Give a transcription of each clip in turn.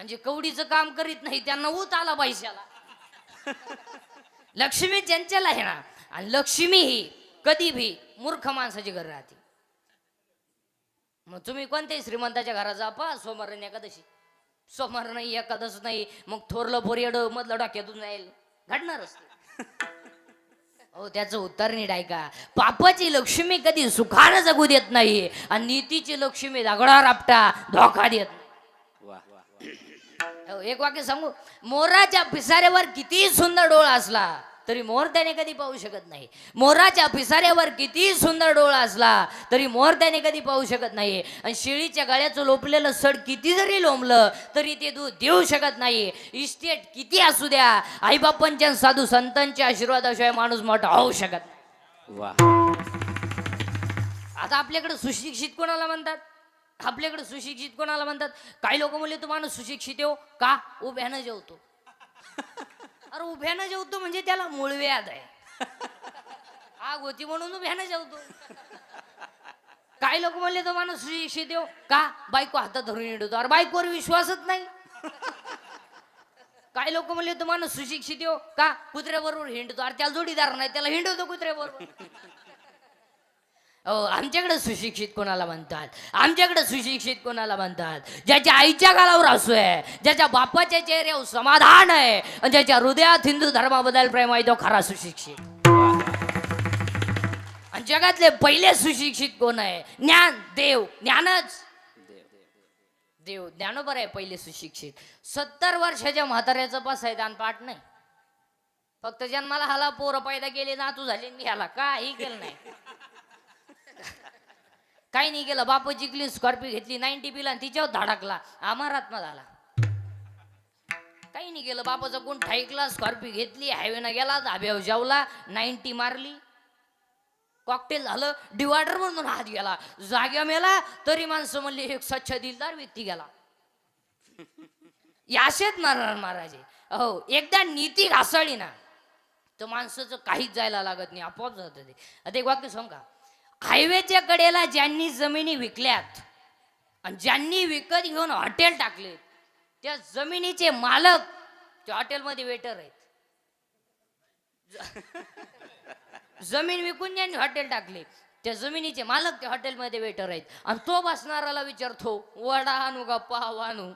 आणि जे कवडीचं काम करीत नाही त्यांना ऊत आला पैशाला. लक्ष्मी चंचल आहे ना आणि लक्ष्मी ही कधी भी मूर्ख माणसाची घर राहते. मग तुम्ही कोणत्याही श्रीमंताच्या घरात जा पा सोमवार एकादशी. सोमवार नाही एकादश नाही मग थोरलं बोरेड मधलं डोक्यातून जाईल. घडणारच हो त्याचं उत्तर नीट ऐका. पापाची लक्ष्मी कधी सुखानं जगू देत नाही आणि नीतीची लक्ष्मी दगडा रापटा धोका देत नाही. एक वाक्य सांगू? मोराच्या पिसाऱ्यावर किती सुंदर डोळ असला तरी मोर त्याने कधी पाहू शकत नाही. मोराच्या पिसाऱ्यावर किती सुंदर डोळा असला तरी मोर त्याने कधी पाहू शकत नाही. आणि शेळीच्या गळ्याचं लोपलेलं सड किती जरी लोंबलं तरी ते दूध देऊ शकत नाही. इस्टेट किती असू द्या आईबापांच्या साधू संतांच्या आशीर्वादाशिवाय माणूस मोठा होऊ शकत नाही. वा आता आपल्याकडे सुशिक्षित कोणाला म्हणतात? आपल्याकडे सुशिक्षित कोणाला म्हणतात? काही लोक म्हणले तो माणूस सुशिक्षित हो. का? उभ्यानं जेवतो. अरे उभ्यानं जेवतो म्हणजे त्याला मूळ व्याध आहे. आग होती म्हणून उभ्यानं जेवतो. काही लोक म्हणले तो माणूस सुशिक्षित हो. का? बायको हातात धरून हिंडतो. अरे बायकोवर विश्वासच नाही. काही लोक म्हणले तो माणूस सुशिक्षित हो. का? कुत्र्याबरोबर हिंडतो. अरे त्याला जोडीदार नाही त्याला हिंडवतो कुत्र्याबरोबर. हो आमच्याकडे सुशिक्षित कोणाला म्हणतात? आमच्याकडे सुशिक्षित कोणाला म्हणतात? ज्याच्या आईच्या गालावर असू आहे ज्याच्या बापाच्या चेहऱ्यावर समाधान आहे आणि ज्याच्या हृदयात हिंदू धर्माबद्दल प्रेम आहे तो खरा सुशिक्षित. आणि जगातले पहिले सुशिक्षित कोण आहे? ज्ञान देव ज्ञानच. देव ज्ञानोबर आहे पहिले सुशिक्षित. सत्तर वर्षाच्या म्हाताऱ्याचं पास आहे दान पाठ नाही. फक्त जन्माला हाला पोरं पैदा केले नातू झाले मी ह्याला काही केलं नाही. काही नाही केलं बाप जिंकली स्कॉर्पिओ घेतली नाईन्टी पिला आणि तिच्यावर धडकला अमरात्मा झाला. काही नाही केलं बापाचा कोण ठाईकला स्कॉर्पिओ घेतली हायवेनं गेला धाब्यावर जेवला नाईन्टी मारली. कॉकटेल झालं डिवायडर म्हणून हात गेला. जाग्या मेला तरी माणसं म्हणली एक स्वच्छ दिलदार व्यक्ती गेला. याशेत मारणार महाराज. हो एकदा नीती घासळली ना तर माणसाचं काहीच जायला लागत नाही आपोआप जातं ते आता एक वाक्य सांग का? हायवेच्या कडेला ज्यांनी जमिनी विकल्यात आणि ज्यांनी विकत घेऊन हॉटेल टाकले त्या जमिनीचे मालक त्या हॉटेलमध्ये वेटर आहेत. ज- जमीन विकून ज्यांनी हॉटेल टाकले त्या जमिनीचे मालक त्या हॉटेलमध्ये वेटर आहेत. आणि तो बसणाराला विचारतो वडा आणू का पाव आणू?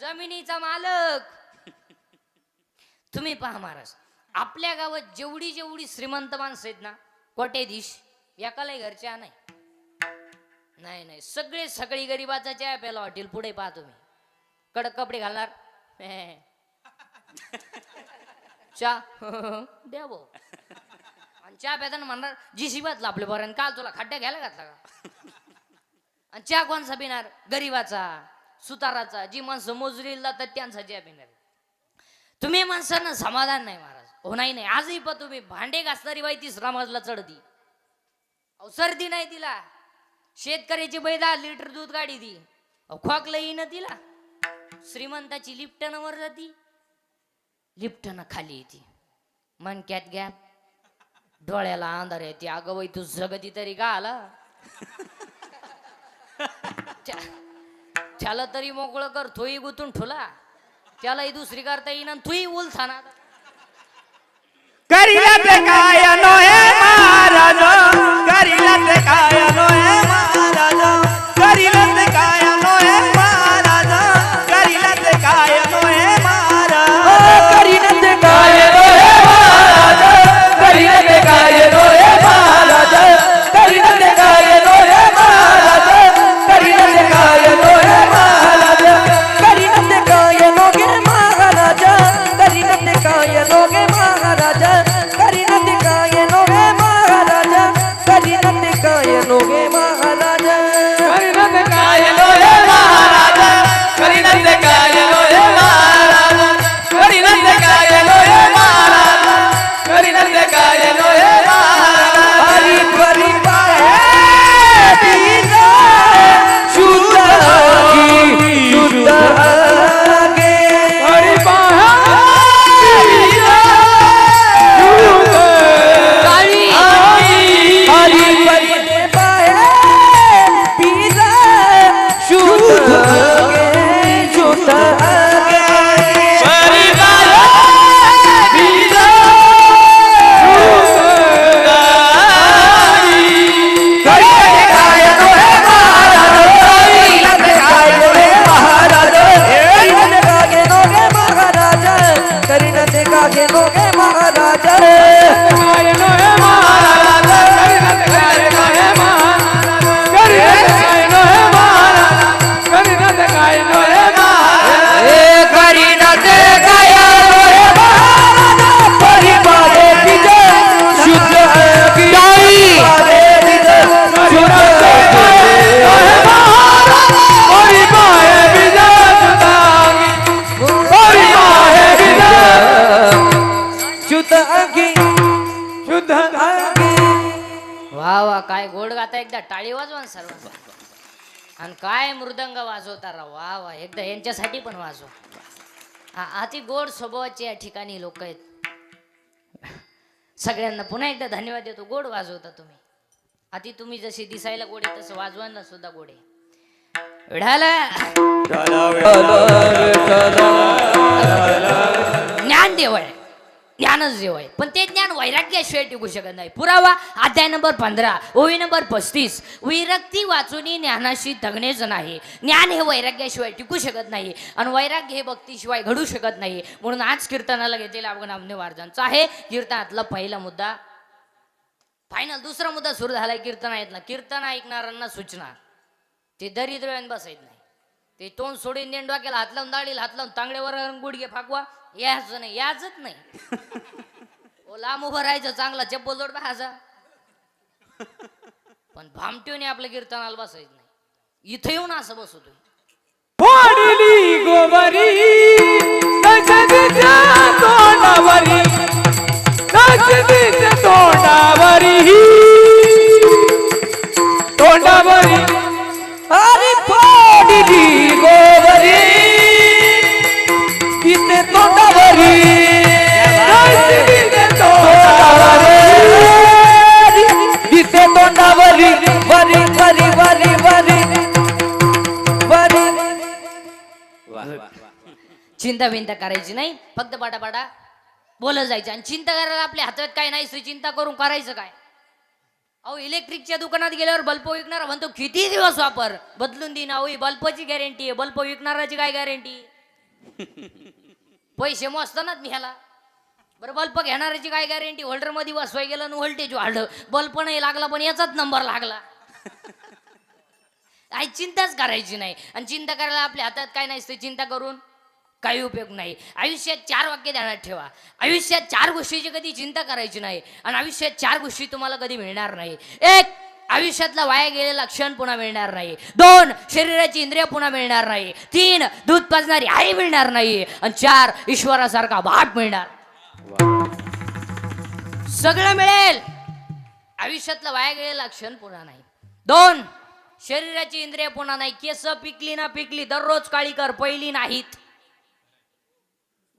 जमिनीचा मालक तुम्ही पहा महाराज आपल्या गावात जेवढी जेवढी श्रीमंत माणसं आहेत ना कोटे दिश? एकालाही घरच्या नाही. नाही नाही. सगळे सगळी गरीबाचा चहा प्याला हॉटेल पुढे पाहा तुम्ही. कडक कपडे घालणार? हे. चहा? द्या भाऊ आणि चहा प्याताना म्हणणार जी शिबातला आपल्या बरं काल तुला खड्ड्या घ्यायला घातला का? आणि चहा कोणचा पिणार? गरीबाचा सुताराचा. जी माणसं मोजरीला तर त्यांचा चहा पिणार. तुम्ही माणसांना समाधान नाही महाराज. हो नाही नाही. आजही पण तुम्ही. भांडे घासणारी बाई तिसरा मजला चढती. अहो सर्दी नाही तिला. शेतकऱ्याची बाई दहा लिटर दूध गाडी ती. अहो खोकलं येईन तिला. श्रीमंताची लिफ्टनं वर जाती. लिफ्टनं खाली येते. मनक्यात गॅप डोळ्याला अंधार येते. अगं बाई तू जगती तरी का आला? त्याला तरी मोकळं कर. थोई गुतून ठुला. त्यालाही दुसरी करता येईन आणि तूही उल करीला ते काय नो वाजवता राव. वा वा एकदा यांच्यासाठी पण वाजवा. हा अति गोड स्वभावाचे या ठिकाणी लोक आहेत. सगळ्यांना पुन्हा एकदा धन्यवाद देतो. गोड वाजवता तुम्ही. अति तुम्ही जशी दिसायला गोड तसं वाजवायला सुद्धा गोड विढाला. ज्ञान देव आहे ज्ञानच देव आहे पण ते ज्ञान वैराग्याशिवाय टिकू शकत नाही. पुरावा अध्याय नंबर पंधरा ओवी नंबर पस्तीस. विरक्ती वाचून ज्ञानाशी तगणेच नाही ज्ञान हे वैराग्याशिवाय टिकू शकत नाही आणि वैराग्य हे भक्तीशिवाय घडू शकत नाही. म्हणून आज कीर्तनाला घेतलेला आपण आमने वारजांचा आहे. कीर्तनातला पहिला मुद्दा फायनल दुसरा मुद्दा सुरू झालाय. कीर्तन ऐकला कीर्तन ऐकणाऱ्यांना सूचना. ते दरिद्र बसायत नाही. ते तोंड सोडून देण डोक्याला हात लावून दाढील हात लावून तांगड्यावर गुडघे फाकवा याच नाही याचच नाही. ओ लांब उभं राहायचं चांगला चप्पल जोड पाहायचा पण भामटीने आपल्या कीर्तनाला बसायचं नाही. इथं येऊन असं नजदीच्या तोंडावरी तोंडावरी. तोंडावरी वरी वरी वरी वरी वरी. चिंता बिंता करायची नाही फक्त पाटापाटा बोलत जायचं. आणि चिंता करायला आपल्या हातात काय नाही श्री चिंता करून करायचं काय? अहो इलेक्ट्रिकच्या दुकानात गेल्यावर बल्ब विकणारा म्हणतो किती दिवस वापर? बदलून देईन अहो ही बल्बची गॅरंटी आहे. बल्ब विकणाराची काय गॅरंटी पैसे मोजतानाच मी ह्याला. बरं बल्ब घेणाऱ्याची काय गॅरंटी होल्डरमध्ये बसवाय गेलं आणि व्होल्टेज वाढलं. बल्ब नाही लागला पण याचाच नंबर लागला. काही चिंताच करायची नाही. आणि चिंता करायला आपल्या हातात काय नाही चिंता करून काही उपयोग नाही. आयुष्यात चार वाक्य ध्यानात ठेवा. आयुष्यात चार गोष्टीची कधी चिंता करायची नाही. आणि आयुष्यात चार गोष्टी तुम्हाला कधी मिळणार नाही. एक आयुष्यातला वाया गेलेला क्षण पुन्हा मिळणार नाही. दोन शरीराची इंद्रिय पुन्हा मिळणार नाही. तीन दूध पाजणारी आई मिळणार नाही. आणि चार ईश्वरासारखा बाप मिळणार सगळं मिळेल. आयुष्यातला वाया गेलेला क्षण पुन्हा नाही. दोन शरीराची इंद्रिय पुन्हा नाही. केस पिकली ना पिकली दररोज काळी कर पहिली नाहीत.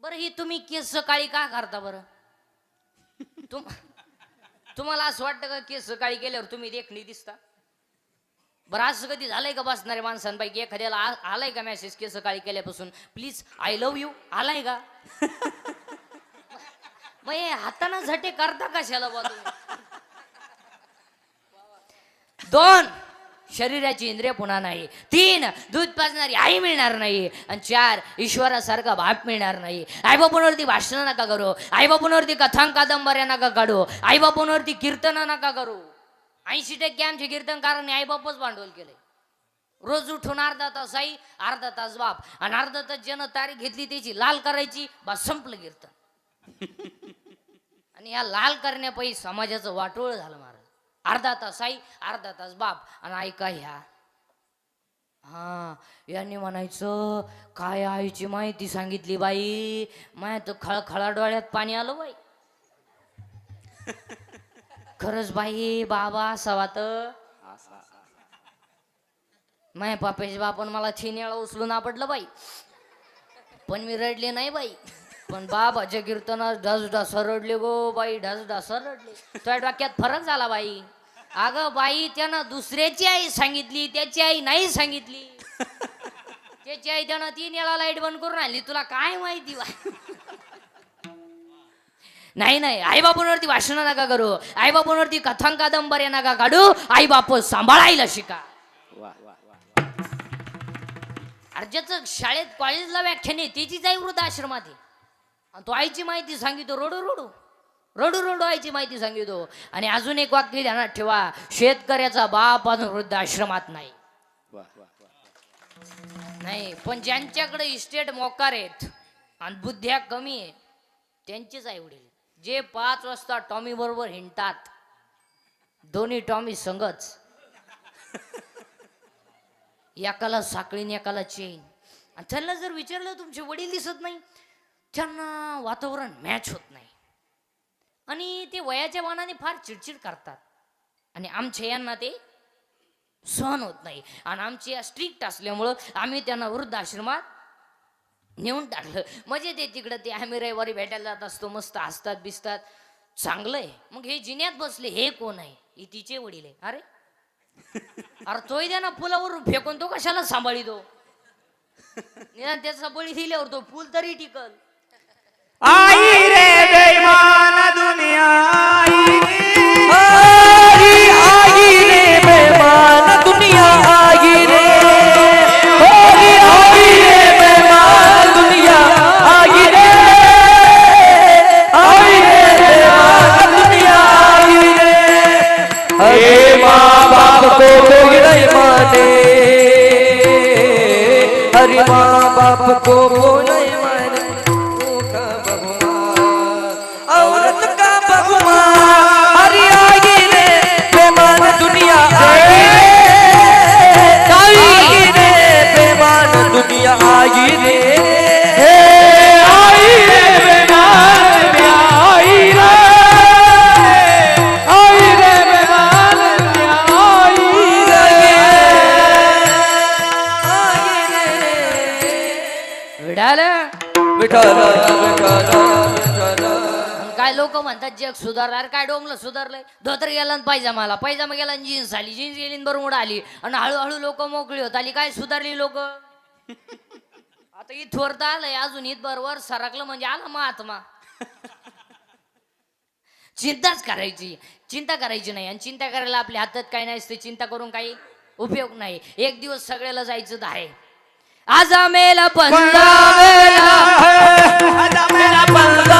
बरं ही तुम्ही केस काळी का करता बरं? तुम तुम्हाला असं वाटतं का केस काळी केल्यावर तुम्ही देखणी दिसता? बरं असं कधी झालंय का बसणाऱ्या माणसांपैकी एखाद्याला आलाय का मेसेज केस काळी केल्यापासून? प्लीज आय लव्ह यू आलाय का? मग हे हातानं झटे करता कशाला बा दोन शरीराची इंद्रिय पुन्हा नाही. तीन दूध पाजणारी आई मिळणार नाही. आणि चार ईश्वरासारखा बाप मिळणार नाही. आईबापूंवरती भाषण नका करू. आईबापूंवरती कथांक कादंबऱ्या नका काढू. आईबापूंवरती कीर्तन नका करू. ऐंशी टक्के आमचे कीर्तनकारांनी आईबापच भांडवल केले रोज उठून अर्धा तास आई अर्धा तास बाप. आणि अर्धा तास ज्यानं तारीख घेतली त्याची लाल करायची बा संपलं कीर्तन. आणि या लाल करण्यापायी समाजाचं वाटोळ झालं महाराज. अर्धा तास आई अर्धा तास बाप. आणि ऐका ह्या. हा यांनी म्हणायचं काय आईची माहिती सांगितली बाई? माया तर खळखळा डोळ्यात पाणी आलं बाई. खरंच बाई बाबा असावा तर माय पापेश बापन मला छिन्याळा उचलून आपडलं बाई. पण मी रडले नाही बाई. पण बाबाच्या कीर्तनात ढस ढस रडले गो बाई ढस ढस रडले तुझ्या डोक्यात फरक झाला बाई. अगं बाई त्यानं दुसऱ्याची आई सांगितली त्याची आई नाही सांगितली. त्याची आई त्यानं तीन वेळा लाइट बंद करून आणली. तुला काय माहिती बाई नाही नाही. आई बापूंवरती भाषण नका करू. आई बापूंवरती कथांग कादंबऱ्या नका काढू. आई बाप सांभाळायला शिका. अरे ज्याचं शाळेत कॉलेजला व्याख्यान आहे. त्याचीच आई वृद्धाश्रमात आहे. आणि तो आईची माहिती सांगितो रोडू रोडू रडू रडू आईची माहिती सांगितो आणि अजून एक वाक्य ध्यानात ठेवा शेतकऱ्याचा बाप अजून वृद्धाश्रमात नाही. नाही पण ज्यांच्याकडे इस्टेट मोकार आहेत आणि बुद्ध्या कमी आहे त्यांचेच आई वडील. जे पाच वाजता टॉमी बरोबर हिंडतात दोन्ही टॉमी संगच. एकाला साखळीने एकाला चेन. आणि त्यांना जर विचारलं तुमचे वडील दिसत नाही? त्यांना वातावरण मॅच होत नाही. आणि ते वयाच्या मानाने फार चिडचिड करतात. आणि आमच्या यांना ते सहन होत नाही. आणि आमची स्ट्रिक्ट असल्यामुळं आम्ही त्यांना वृद्धाश्रमात नेऊन टाकलं. म्हणजे ते तिकडं ते आम्ही रविवारी भेटायला जात असतो मस्त हसतात बिसतात. चांगलं आहे मग हे जिन्यात बसले हे कोण आहे? ही तिचे वडील आहे. अरे. अरे तोही द्या ना पुलावर फेकून तो कशाला सांभाळितो निदान त्याचा बळी दिल्यावर तो फुल तरी टिकल. आई रे दुनिया आई आई रे बेमान दुनिया आई रे हरी आई रे बेमान दुनिया आई रे आई रे बेमान दुनिया आई रे अरे माँ बाप को कोई नहीं माने। हरे माँ बाप को काय लोक म्हणतात जग सुधारलं अरे काय? डोमलं सुधारलंय. धोतर गेला आणि पायजामाला. पायजामा गेला जीन्स आली. जीन्स गेली बरमुड आली. आणि हळूहळू लोक मोकळी होत आली. काय सुधारली लोक? आता इथवर तर आलंय अजून इथभर वर सरकलं म्हणजे आला महात्मा. चिंताच करायची. चिंता करायची नाही. आणि चिंता करायला आपल्या हातात काही नाही असते चिंता करून काही उपयोग नाही. एक दिवस सगळ्याला जायचं आहे. आज मेला पंधरा वेळा आता मेरा बंदा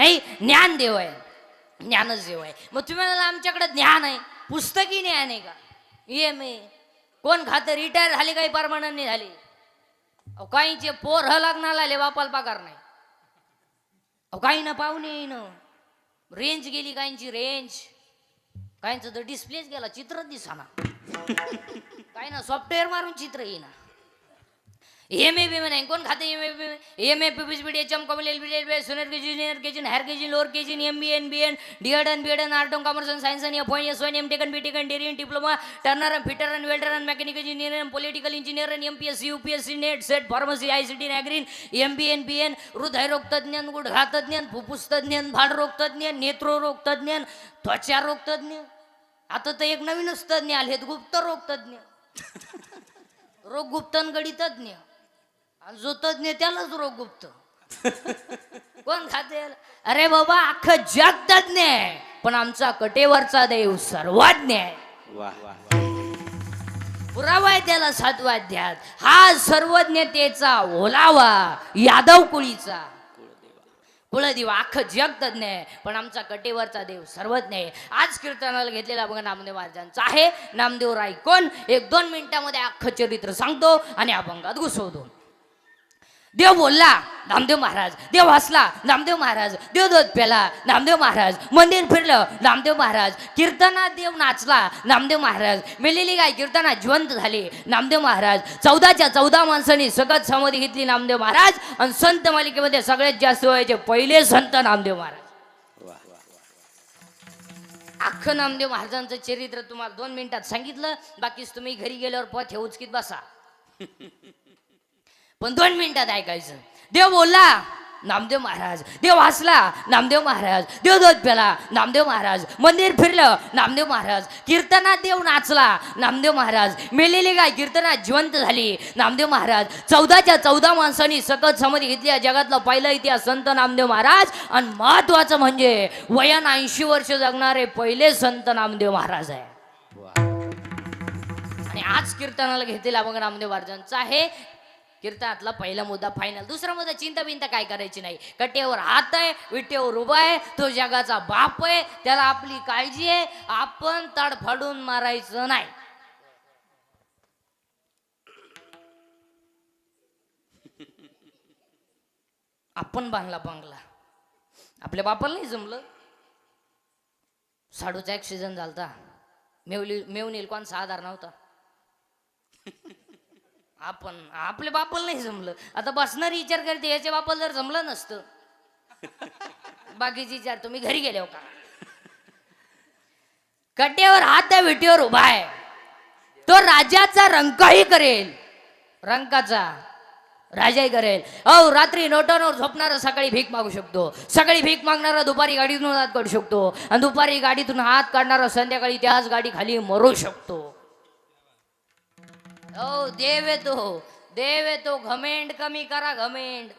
ज्ञान देव आहे. ज्ञानच देव आहे. मग तुम्ही म्हणाला आमच्याकडे ज्ञान आहे. पुस्तकी ज्ञान आहे का? M A. कोण खातं? रिटायर झाले काही परमानंट नाही झाले? अहो काहींचे पोर ह लग्नाला आले बापाला पगार नाही. अहो काही ना पाहुणे येईन रेंज गेली काहींची रेंज काहींचं तर डिस्प्लेच गेला चित्रच दिसाना. काही ना सॉफ्टवेअर मारून चित्र येईना. एम ए बी नाही कोण खाते M A M A PPS B H M कॉमल L B L B G junior K G higher K G lower K G M B and B and D Ed and B Ed and art on commerce and science and F and S and M tech and B tech and Darien diploma turner and fitter and welder and mechanical engineer and political engineer and M P S C U P S C NET SET pharmacy I C T ॲग्रीन M B N B N हृदयरोग तज्ज्ञ गुडघा तज्ज्ञ फुफ्फुस तज्ज्ञ भाडरोग तज्ज्ञ नेत्ररोग तज्ज्ञ त्वचा रोग तज्ज्ञ आता तर एक नवीनच तज्ज्ञ आलेत गुप्त रोग तज्ज्ञ रोग गुप्तनगडी तज्ज्ञ आणि जो तज्ञ त्यालाच रोग गुप्त. कोण खाते अरे बाबा अख्खं जग तज्ञ आहे पण आमचा कटेवरचा देव सर्वज्ञ आहे. पुरावा आहे त्याला सातवाध्यात हा सर्वज्ञतेचा ओलावा यादव कुळीचा. कुलदेव अख्खं जग तज्ञ आहे पण आमचा कटेवरचा देव सर्वज्ञ आहे. आज कीर्तनाला घेतलेला बघा नामदेव महाराजांचा आहे. नामदेव राय कोण एक दोन मिनिटामध्ये अख्खं चरित्र सांगतो आणि अभंगात घुसवतो. देव बोलला नामदेव महाराज. देव हसला नामदेव महाराज. देव दूध नामदेव महाराज. मंदिर फिरलं नामदेव महाराज. कीर्तनात देव नाचला नामदेव महाराज. मेलेली गाय कीर्तनात जिवंत झाली नामदेव महाराज. चौदाच्या चौदा माणसांनी सगळं समाधी घेतली नामदेव महाराज आणि संत मालिकेमध्ये सगळ्यात जास्त व्हायचे पहिले संत नामदेव महाराज. अख्खं नामदेव महाराजांचं चरित्र तुम्हाला दोन मिनिटात सांगितलं बाकीच तुम्ही घरी गेल्यावर पथ हे उचकीत बसा. पण दोन मिनिटात ऐकायचं. देव बोलला नामदेव महाराज देव हसला नामदेव महाराज देव दूध प्याला नामदेव महाराज मंदिर फिरलं नामदेव महाराज कीर्तनात देव नाचला नामदेव महाराज मेलेली गाय कीर्तनात जिवंत झाली. नामदेव महाराज चौदाच्या चौदा माणसांनी सकत समाधी घेतली. जगातला पहिला इतिहास संत नामदेव महाराज. आणि महत्वाचं म्हणजे वयान ऐंशी वर्ष जगणारे पहिले संत नामदेव महाराज आहे. आणि आज कीर्तनाला घेतलेला मग नामदेव महाराजांचा आहे. कीर्तनातला पहिला मुद्दा फायनल दुसरा मुद्दा चिंता बिंता काय करायची नाही. कट्ट्यावर हात आहे विट्यावर उभा आहे तो जगाचा बाप आहे त्याला आपली काळजी आहे आपण तडफडून मारायचं नाही. आपण बांधला बांगला. आपल्या बापाला नाही जमलं? साडूचा ॲक्सिडेंट झालता. मेवली मेवनील कोण आधार नव्हता. आपण आपल्या बापाला नाही जमलं. आता बसणारी विचार करते याच्या बापाला जर जमलं नसतं. बाकीचे विचार तुम्ही घरी गेले हो का? कट्यावर हात त्या विटीवर उभा आहे. तो राजाचा रंकाही करेल. रंकाचा राजाही करेल. अहो रात्री नोटांवर झोपणारा सकाळी भीक मागू शकतो. सकाळी भीक मागणारा दुपारी गाडीतून हात काढू शकतो. आणि दुपारी गाडीतून हात काढणारा संध्याकाळी त्याच गाडी खाली मरू शकतो. ओ देव येतो देव येतो घमेंड कमी करा घमेंड.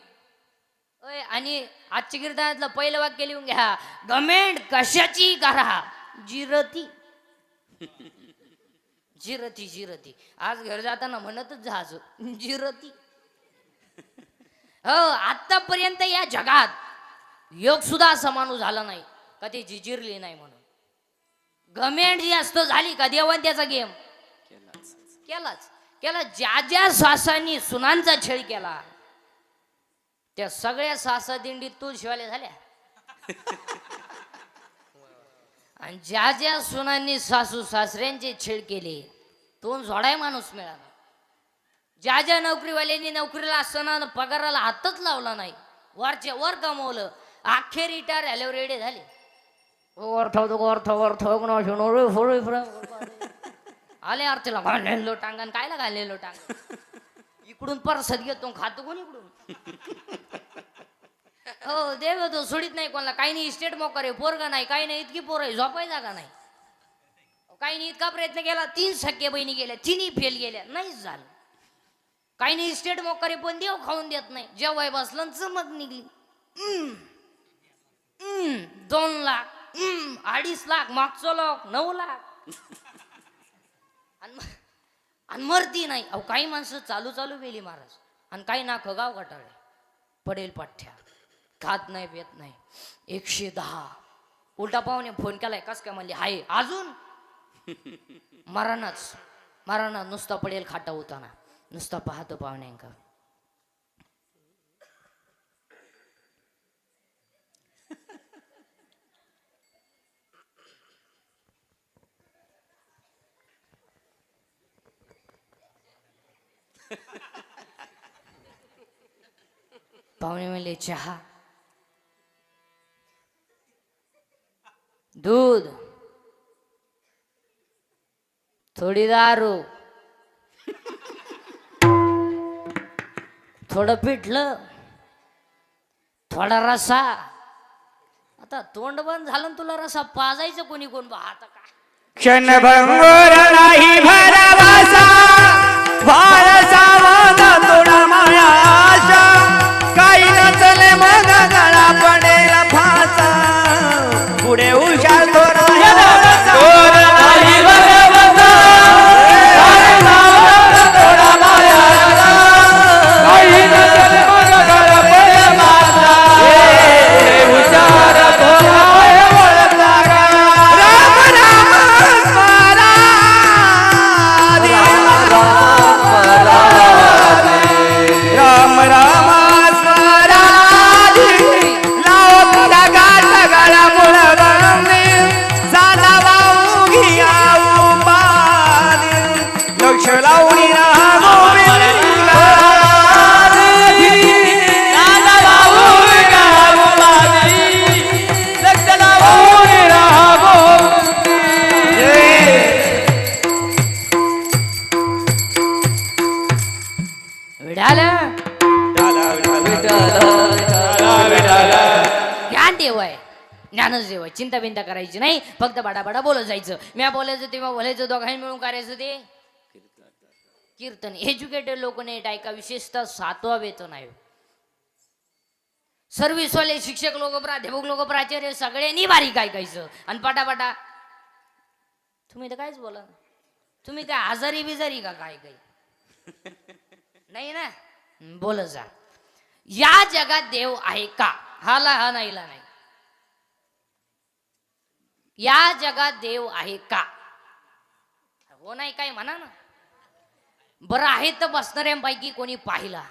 ओय आणि आजच्या कीर्तनातलं पहिलं वाक्य लिहून घ्या. घमेंड कशाची करा? जिरती. जिरती जिरती. आज घर जाताना म्हणतच जहाज जिरती. हो आतापर्यंत या जगात योग सुद्धा असा माणूस झाला नाही. का ते जिजिरली नाही म्हणून. घमेंड जी असतो झाली का देवान त्याचा गेम केलाच. केला ज्या ज्या सासांनी सुनांचा छळ केला त्या सगळ्या सासा तू तुळशीवाल्या झाल्या आणि ज्या ज्या सुनांनी सासू सासऱ्यांचे छेड केले तो झोडाय माणूस मिळाला ज्या ज्या नोकरीवाल्यांनी नोकरीला असताना पगाराला हातच लावला नाही वरच्या वर कमवलं अख्खे रिटायर झाल्यावर रेडे झाले वर ठेवतो वर ठेव वर ठेव आले आरतीला घाललेलो टांगण कायला घाललेलो टांग इकडून परसत घेतो खातो कोण इकडून? हो देव तो सोडित नाही कोणाला. काही नाही इस्टेट मोकर आहे पोरगा नाही काही नाही इतकी पोर आहे झोपाय जागा नाही. काही नाही इतका प्रयत्न केला तीन सख्या बहिणी गेल्या तिन्ही फेल गेल्या नाहीच झालं. काही नाही इस्टेट मोकर आहे पण देव खाऊन देत नाही. जेव्हा बसलं चमक निघली. दोन लाख हम्म. अडीच लाख मागचं लाख नऊ लाख. आणि मरती नाही. अहो काही माणसं चालू चालू गेली महाराज. आणि काही नाख गाव गटाळे पडेल पठ्ठ्या. खात नाही पेत नाही. एकशे दहा. उलटा पाहुणे फोन केलाय कस काय म्हणले हाय अजून? मरानाच मराना नुसता पडेल खाटा होताना नुसता पाहतो पाहुण्यांका. पाहुणे म्हणले चहा. दूध. थोडी दारू. थोडं पिठलं. थोडा रसा. आता तोंड बंद झालं ना तुला रसा पाजायचं कोणी कोण बा? आता काय? क्षणभंगोर नाही भरावासा ज्ञानच चिंता बिंता करायची नाही फक्त बाडा बोलत जायचं. मी बोलायचं तेव्हा बोलायचं दोघांनी मिळून करायचं ते. कीर्तन. एज्युकेटेड लोक नाही ऐका विशेषतः सातवा वेतन आहे. सर्व्हिसवाले शिक्षक लोक प्राध्यापक लोक प्राचार्य सगळ्यांनी बारीक ऐकायचं. आणि पटापटा. तुम्ही तर कायच बोला तुम्ही काय आजारी बिजारी का काय काही? नाही ना? बोल जा. या जगात देव आहे का? हाला हा नाहीला नाही. या जगात देव आहे का? हो नाही काय म्हणा ना. बरं आहे तर बसणाऱ्यांपैकी कोणी पाहिला.